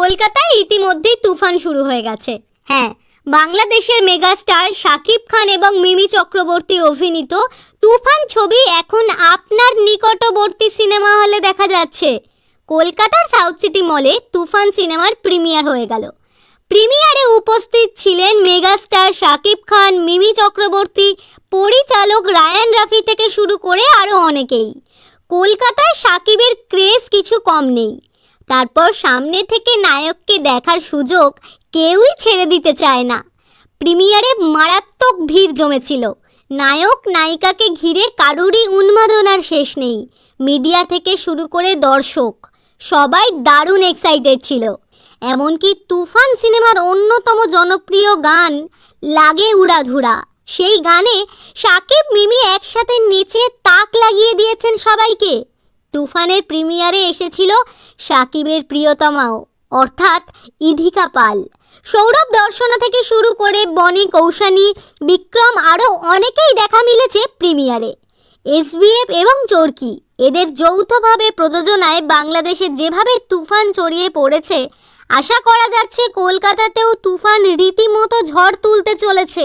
কলকাতায় ইতিমধ্যেই তুফান শুরু হয়ে গেছে। হ্যাঁ বাংলাদেশের মেগাস্টার শাকিব খান এবং মিমি চক্রবর্তী অভিনীত তুফান ছবি এখন আপনার নিকটবর্তী সিনেমা হলে দেখা যাচ্ছে। কলকাতার সাউথ সিটি মলে তুফান সিনেমার প্রিমিয়ার হয়ে গেল। প্রিমিয়ারে উপস্থিত ছিলেন মেগাস্টার শাকিব খান, মিমি চক্রবর্তী, পরিচালক রায়ান রাফি থেকে শুরু করে আরও অনেকেই। কলকাতায় সাকিবের ক্রেজ কিছু কম নেই। তারপর সামনে থেকে নায়ককে দেখার সুযোগ কেউই ছেড়ে দিতে চায় না। প্রিমিয়ারে মারাত্মক ভিড় জমেছিল। নায়ক নায়িকাকে ঘিরে কারুরই উন্মাদনার শেষ নেই। মিডিয়া থেকে শুরু করে দর্শক, সবাই দারুণ এক্সাইটেড ছিল। এমনকি তুফান সিনেমার অন্যতম জনপ্রিয় গান লাগে উড়াধুরা। সেই গানে সাকিব মিমি একসাথে নেচে তাক লাগিয়ে দিয়েছেন সবাইকে। তুফানের প্রিমিয়ারে এসেছিল সাকিবের প্রিয়তমাও, অর্থাৎ ইধিকা পাল। সৌরভ দর্শনা থেকে শুরু করে বনি কৌশানী, বিক্রম আরও অনেকেই দেখা মিলেছে প্রিমিয়ারে। এসবিএফ এবং চরকি, এদের যৌথভাবে প্রযোজনায় বাংলাদেশে যেভাবে তুফান ছড়িয়ে পড়েছে, আশা করা যাচ্ছে কলকাতাতেও তুফান রীতিমতো ঝড় তুলতে চলেছে।